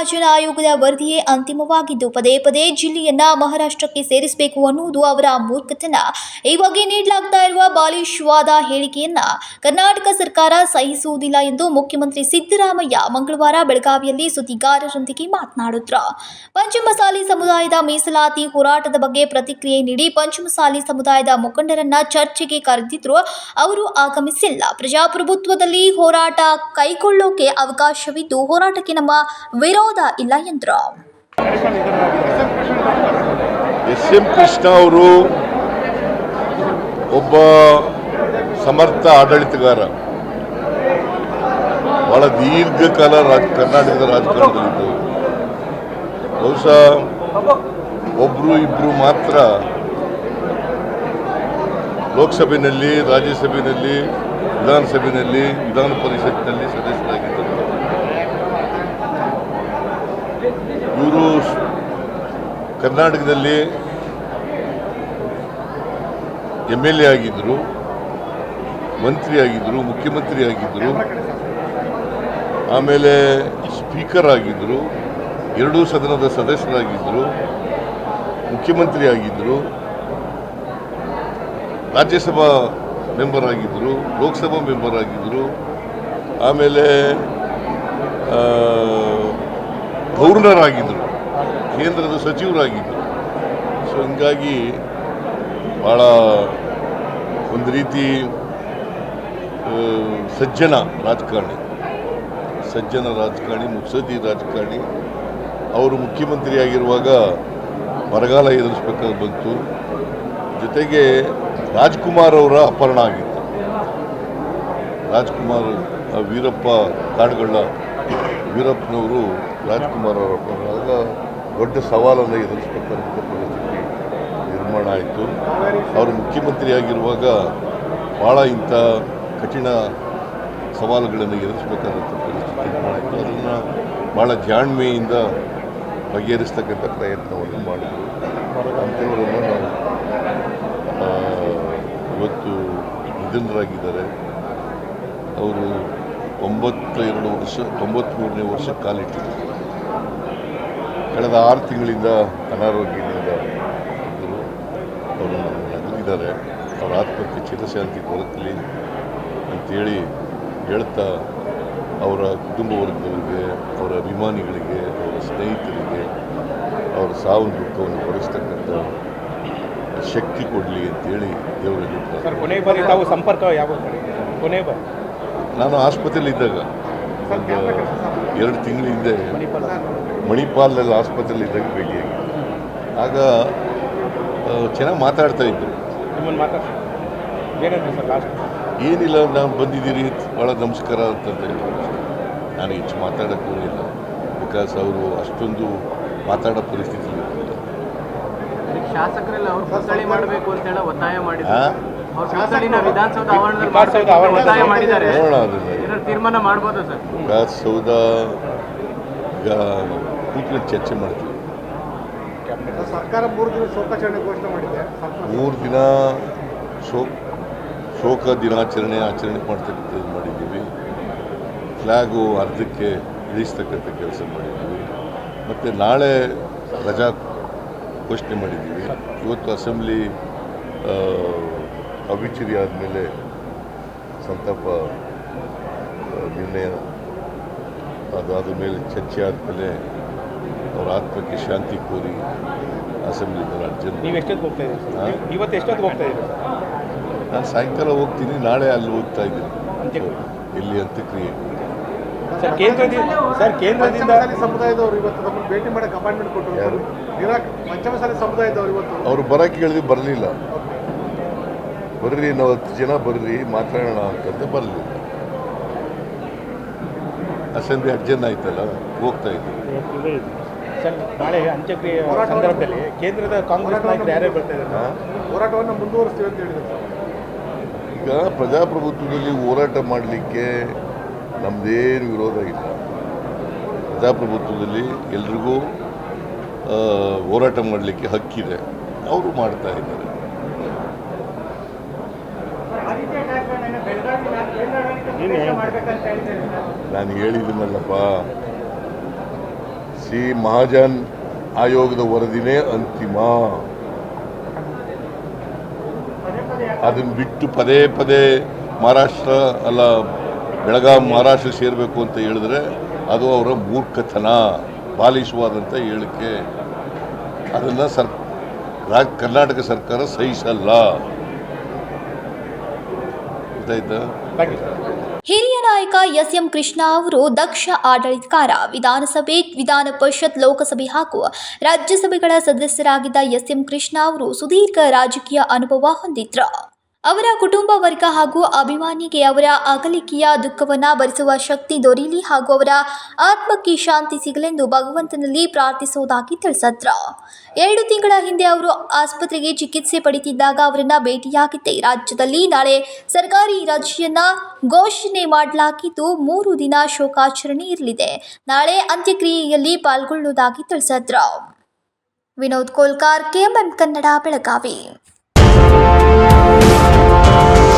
ಮಹಾಜನ ಆಯೋಗದ ವರದಿಯೇ ಅಂತಿಮವಾಗಿದ್ದು, ಪದೇ ಪದೇ ಜಿಲ್ಲೆಯನ್ನ ಮಹಾರಾಷ್ಟ್ರಕ್ಕೆ ಸೇರಿಸಬೇಕು ಅನ್ನುವುದು ಅವರ ಮೂರ್ಖತನ. ಈ ಬಗ್ಗೆ ನೀಡಲಾಗ್ತಾ ಇರುವ ಬಾಲಿಶವಾದ ಹೇಳಿಕೆಯನ್ನ ಕರ್ನಾಟಕ ಸರ್ಕಾರ ಸಹಿಸುವುದಿಲ್ಲ ಎಂದು ಮುಖ್ಯಮಂತ್ರಿ ಸಿದ್ದರಾಮಯ್ಯ ಮಂಗಳವಾರ ಬೆಳಗಾವಿಯಲ್ಲಿ ಸುದ್ದಿಗಾರರೊಂದಿಗೆ ಮಾತನಾಡಿದ್ರು. ಪಂಚಮಸಾಲಿ ಸಮುದಾಯದ ಮೀಸಲಾತಿ ಹೋರಾಟದ ಬಗ್ಗೆ ಪ್ರತಿಕ್ರಿಯೆ ನೀಡಿ ಪಂಚಮಸಾಲಿ ಸಮುದಾಯದ ಮುಖಂಡರನ್ನ ಚರ್ಚೆಗೆ ಕರೆದಿದ್ರು. ಅವರು ಆಗಮಿಸಿಲ್ಲ. ಪ್ರಜಾಪ್ರಭುತ್ವದಲ್ಲಿ ಹೋರಾಟ ಕೈಗೊಳ್ಳೋಕೆ ಅವಕಾಶವಿದ್ದು, ಹೋರಾಟಕ್ಕೆ ನಮ್ಮ ವಿರೋಧ ಇಲ್ಲ ಎಂದರು ಎಸ್ ಎಂ ಕೃಷ್ಣ ಅವರು ಒಬ್ಬ ಸಮರ್ಥ ಆಡಳಿತಗಾರ. ಬಹಳ ದೀರ್ಘಕಾಲ ರಾಜ, ಕರ್ನಾಟಕದ ರಾಜಕಾರಣದಲ್ಲಿದ್ದರು. ಬಹುಶಃ ಒಬ್ಬರು ಇಬ್ಬರು ಮಾತ್ರ ಲೋಕಸಭೆಯಲ್ಲಿ, ರಾಜ್ಯಸಭೆಯಲ್ಲಿ, ವಿಧಾನಸಭೆಯಲ್ಲಿ, ವಿಧಾನ ಪರಿಷತ್ನಲ್ಲಿ ಸದಸ್ಯರಾಗಿದ್ದರು. ಇವರು ಕರ್ನಾಟಕದಲ್ಲಿ ಎಂ ಎಲ್ ಎ ಆಗಿದ್ದರು ಮಂತ್ರಿ ಆಗಿದ್ದರು ಮುಖ್ಯಮಂತ್ರಿ ಆಗಿದ್ದರು ಆಮೇಲೆ ಸ್ಪೀಕರ್ ಆಗಿದ್ದರು ಎರಡೂ ಸದನದ ಸದಸ್ಯರಾಗಿದ್ದರು ಮುಖ್ಯಮಂತ್ರಿ ಆಗಿದ್ದರು ರಾಜ್ಯಸಭಾ ಮೆಂಬರ್ ಆಗಿದ್ದರು ಲೋಕಸಭಾ ಮೆಂಬರ್ ಆಗಿದ್ದರು ಆಮೇಲೆ ಆ, ಗವರ್ನರ್ ಆಗಿದ್ದರು ಕೇಂದ್ರದ ಸಚಿವರಾಗಿದ್ದರು. ಸೊ ಹಿಂಗಾಗಿ ಭಾಳ ಒಂದು ರೀತಿ ಸಜ್ಜನ ರಾಜಕಾರಣಿ. ಸಜ್ಜನ ರಾಜಕಾರಣಿ ಮುಕ್ಸದಿ ರಾಜಕಾರಣಿ. ಅವರು ಮುಖ್ಯಮಂತ್ರಿ ಆಗಿರುವಾಗ ಬರಗಾಲ ಎದುರಿಸಬೇಕಾಗಿ ಬಂತು. ಜೊತೆಗೆ ರಾಜ್ಕುಮಾರ್ ಅವರ ಅಪಹರಣ ಆಗಿತ್ತು. ರಾಜ್ಕುಮಾರ್ ವೀರಪ್ಪ ಕಾಡುಗಳ ವೀರಪ್ಪನವರು, ರಾಜ್ಕುಮಾರ್ ಅವರ ಆಗ ದೊಡ್ಡ ಸವಾಲನ್ನು ಎದುರಿಸ್ತಕ್ಕಂಥ ಪರಿಸ್ಥಿತಿ ನಿರ್ಮಾಣ ಆಯಿತು. ಅವರು ಮುಖ್ಯಮಂತ್ರಿಯಾಗಿರುವಾಗ ಭಾಳ ಇಂಥ ಕಠಿಣ ಸವಾಲುಗಳನ್ನು ಎದುರಿಸ್ಬೇಕಾದಂಥ ಪರಿಸ್ಥಿತಿ ನಿರ್ಮಾಣ ಆಯಿತು. ಅದನ್ನು ಭಾಳ ಜಾಣ್ಮೆಯಿಂದ ಬಗೆಹರಿಸ್ತಕ್ಕಂಥ ಪ್ರಯತ್ನವನ್ನು ಮಾಡಿದರು. ಅಂಥವರನ್ನು ನಾವು ಇವತ್ತು ನಿಧನರಾಗಿದ್ದಾರೆ. ಅವರು ಒಂಬತ್ತೆರಡು ವರ್ಷ ತೊಂಬತ್ತ್ಮೂರನೇ ವರ್ಷ ಕಾಲಿಟ್ಟಿದ್ದರು ಕಳೆದ ಆರು ತಿಂಗಳಿಂದ ಅನಾರೋಗ್ಯದಿಂದ ಇದ್ದರು. ಅವರು ನಮ್ಮನ್ನು ಅಗಲಿದ್ದಾರೆ ಅವರ ಆತ್ಮಕ್ಕೆ ಚಿರಶಾಂತಿ ದೊರಕಲಿ ಅಂತೇಳಿ ಹೇಳ್ತಾ ಅವರ ಕುಟುಂಬ ವರ್ಗದವರಿಗೆ ಅವರ ಅಭಿಮಾನಿಗಳಿಗೆ, ಅವರ ಸ್ನೇಹಿತರಿಗೆ ಅವರ ಸಾವು ದುಃಖವನ್ನು ಭರಿಸ್ತಕ್ಕಂಥ ಶಕ್ತಿ ಕೊಡಲಿ ಅಂತೇಳಿ ದೇವರಲ್ಲಿ ಬಾರಿ ತಾವು ಸಂಪರ್ಕ ಮಾಡಿದ್ದೀರಿ? ಕೊನೆ ಬಾರಿ. ನಾನು ಆಸ್ಪತ್ರೆಯಲ್ಲಿ ಇದ್ದಾಗ ಒಂದು ಎರಡು ತಿಂಗಳು ಹಿಂದೆ ಮಣಿಪಾಲ ಮಣಿಪಾಲ್ನಲ್ಲಿ ಆಸ್ಪತ್ರೆಯಲ್ಲಿ ಇದ್ದಾಗ ಭೇಟಿಯಾಗಿ ಆಗ. ಚೆನ್ನಾಗಿ ಮಾತಾಡ್ತಾ ಇದ್ದರು ನಿಮ್ಮನ್ನು ಮಾತಾಡ್ಸಿ. ಏನಂದ್ರೆ ಸರ್ ಲಾಸ್ಟ್? ಏನಿಲ್ಲ ನಾನು ಬಂದಿದ್ದೀರಿ ಭಾಳ ನಮಸ್ಕಾರ ಅಂತ ಹೇಳಿದ್ರು. ನಾನು ಹೆಚ್ಚು ಮಾತಾಡೋಕ್ಕೆ ಹೋಗಿಲ್ಲ ಬಿಕಾಸ್ ಅವರು ಅಷ್ಟೊಂದು ಮಾತಾಡೋ ಪರಿಸ್ಥಿತಿ ಇರಲಿಲ್ಲ. ಅದಕ್ಕೆ ಶಾಸಕರೆಲ್ಲ ಅವ್ರು ಕುರ್ತಳಿ ಮಾಡಬೇಕು ಅಂತ ಹೇಳಿ ಒತ್ತಾಯ ಮಾಡಿದ್ದಾರೆ ತೀರ್ಮಾನ ಮಾಡ್ಬೋದಾ ಸರ್? ವಿಕಾಸಸೌಧ ಈಗ ಕೂತ್ಕೊಂಡು ಚರ್ಚೆ ಮಾಡ್ತೀವಿ. ಸರ್ಕಾರ ಮೂರು ದಿನ ಶೋಕಾಚರಣೆ ಘೋಷಣೆ ಮಾಡಿದೆ. ಮೂರು ದಿನ ಶೋಕ ಶೋಕ ದಿನಾಚರಣೆ ಆಚರಣೆ ಮಾಡ್ತಕ್ಕಂಥದ್ದು ಮಾಡಿದ್ದೀವಿ. ಫ್ಲ್ಯಾಗು ಅರ್ಧಕ್ಕೆ ಇಳಿಸ್ತಕ್ಕಂಥ ಕೆಲಸ ಮಾಡಿದ್ದೀವಿ. ಮತ್ತು ನಾಳೆ ರಜಾ ಘೋಷಣೆ ಮಾಡಿದ್ದೀವಿ. ಇವತ್ತು ಅಸೆಂಬ್ಲಿ ಅವಿಚುರಿ ಆದಮೇಲೆ ಸಂತಾಪ ನಿರ್ಣಯ. ಅದಾದ ಮೇಲೆ ಚರ್ಚೆ ಆದಮೇಲೆ ಅವರ ಆತ್ಮಕ್ಕೆ ಶಾಂತಿ ಕೋರಿ ಅಸೆಂಬ್ಲಿ ಅರ್ಜೆಂಟ್ ನೀವು ಎಷ್ಟೊತ್ತು ಹೋಗ್ತಾ ಇದ್ದೀರಿ ಸರ್? ಇವತ್ತು ಎಷ್ಟೊತ್ತು ಹೋಗ್ತಾ ಇದ್ದೀರಿ? ಸರ್ ನಾನು ಸಾಯಂಕಾಲ ಹೋಗ್ತೀನಿ ನಾಳೆ ಅಲ್ಲಿ ಹೋಗ್ತಾ ಇದ್ದೀನಿ. ಇಲ್ಲಿ ಅಂತ್ಯಕ್ರಿಯೆ. ಸರ್ ಕೇಂದ್ರದಿಂದ ಸರ್ ಕೇಂದ್ರದಿಂದ ಸಮುದಾಯದವರು ಇವತ್ತು ನಮ್ಮನ್ನು ಭೇಟಿ ಮಾಡಕ್ಕೆ ಅಪಾಯಿಂಟ್ಮೆಂಟ್ ಕೊಟ್ಟರು. ಪಂಚಮಸಾಲಿ ಸಮುದಾಯದವರು ಇವತ್ತು. ಅವರು ಬರಕ್ಕೆ ಹೇಳಿದ್ರು ಬರಲಿಲ್ಲ. ಬರ್ರಿ ನಲವತ್ತು ಹತ್ತು ಜನ ಬರ್ರಿ ಮಾತಾಡೋಣ ಅಂತಂದು ಬರಲಿಲ್ಲ. ಅಸೆಂಬ್ಲಿ ಅರ್ಜೆಂಟ್ ಆಯ್ತಲ್ಲ ಹೋಗ್ತಾ ಇದ್ದೀವಿ ಸರ್ ನಾಳೆ ಅಂತ್ಯಕ್ರಿಯೆ ಸಂದರ್ಭದಲ್ಲಿ ಕೇಂದ್ರದ ಕಾಂಗ್ರೆಸ್ ನಾಯಕರು ಯಾರೇ ಬರ್ತಾ ಇದ್ದಾರೆ? ಹೋರಾಟವನ್ನು ಮುಂದುವರಿಸ್ತೀವಿ ಅಂತ ಹೇಳಿದ್ರು ಸರ್. ಈಗ ಪ್ರಜಾಪ್ರಭುತ್ವದಲ್ಲಿ ಹೋರಾಟ ಮಾಡಲಿಕ್ಕೆ ನಮ್ಮದೇನು ವಿರೋಧ ಇಲ್ಲ. ಪ್ರಜಾಪ್ರಭುತ್ವದಲ್ಲಿ ಎಲ್ರಿಗೂ ಹೋರಾಟ ಮಾಡಲಿಕ್ಕೆ ಹಕ್ಕಿದೆ. ಅವರು ಮಾಡ್ತಾ ಇದ್ದಾರೆ. ನಾನು ಹೇಳಿದ್ದೀನಲ್ಲಪ್ಪ ಸಿ ಮಹಾಜನ್ ಆಯೋಗದ ವರದಿನೇ ಅಂತಿಮ. ಅದನ್ನು ಬಿಟ್ಟು ಪದೇ ಪದೇ ಮಹಾರಾಷ್ಟ್ರ ಅಲ್ಲ ಬೆಳಗಾಂ ಮಹಾರಾಷ್ಟ್ರ ಸೇರಬೇಕು ಅಂತ ಹೇಳಿದ್ರೆ ಅದು ಅವರ ಮೂರ್ಖತನ ಬಾಲಿಸುವಾದಂಥ ಹೇಳಿಕೆ. ಅದನ್ನು ಸರ್ ರಾಜ್ ಕರ್ನಾಟಕ ಸರ್ಕಾರ ಸಹಿಸಲ್ಲ. ಯು ಸರ್ ಹಿರಿಯ ನಾಯಕ ಎಸ್ ಎಂ ಕೃಷ್ಣ ಅವರು ದಕ್ಷ ಆಡಳಿತಕಾರ ವಿಧಾನಸಭೆ ವಿಧಾನ ಪರಿಷತ್ ಲೋಕಸಭೆ ಹಾಗೂ ರಾಜ್ಯಸಭೆಗಳ ಸದಸ್ಯರಾಗಿದ್ದ ಎಸ್ ಎಂ ಕೃಷ್ಣ ಅವರು ಸುದೀರ್ಘ ರಾಜಕೀಯ ಅನುಭವ ಹೊಂದಿದ್ರು ಅವರ ಕುಟುಂಬ ವರ್ಗ ಹಾಗೂ ಅಭಿಮಾನಿಗೆ ಅವರ ಅಗಲಿಕೆಯ ದುಃಖವನ್ನು ಭರಿಸುವ ಶಕ್ತಿ ದೊರೀಲಿ ಹಾಗೂ ಅವರ ಆತ್ಮಕ್ಕೆ ಶಾಂತಿ ಸಿಗಲೆಂದು ಭಗವಂತನಲ್ಲಿ ಪ್ರಾರ್ಥಿಸುವುದಾಗಿ ತಿಳಿಸಿದ್ರು. ಎರಡು ತಿಂಗಳ ಹಿಂದೆ ಅವರು ಆಸ್ಪತ್ರೆಗೆ ಚಿಕಿತ್ಸೆ ಪಡೆಯುತ್ತಿದ್ದಾಗ ಅವರನ್ನು ಭೇಟಿಯಾಗಿದ್ದೆ. ರಾಜ್ಯದಲ್ಲಿ ನಾಳೆ ಸರ್ಕಾರಿ ರಜೆಯನ್ನ ಘೋಷಣೆ ಮಾಡಲಾಗಿದ್ದು ಮೂರು ದಿನ ಶೋಕಾಚರಣೆ ಇರಲಿದೆ. ನಾಳೆ ಅಂತ್ಯಕ್ರಿಯೆಯಲ್ಲಿ ಪಾಲ್ಗೊಳ್ಳುವುದಾಗಿ ತಿಳಿಸಿದ್ರು. ವಿನೋದ್ ಕೋಲ್ಕಾರ್, ಕೆಎಂಎಂ ಕನ್ನಡ, ಬೆಳಗಾವಿ. Música